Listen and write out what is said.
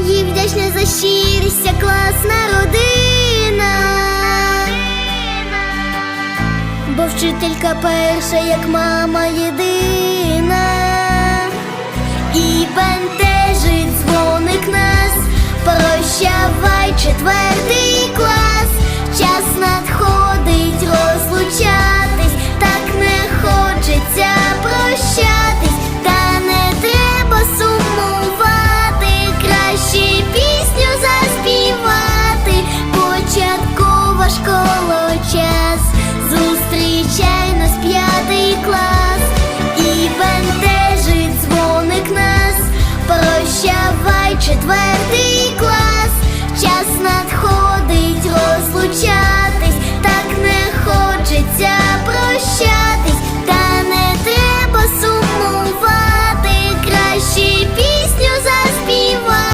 Їй вдячна за щирість, класна родина. Бо вчителька перша, як мама єдина. І бентежить дзвоник нас, прощавай четвертий і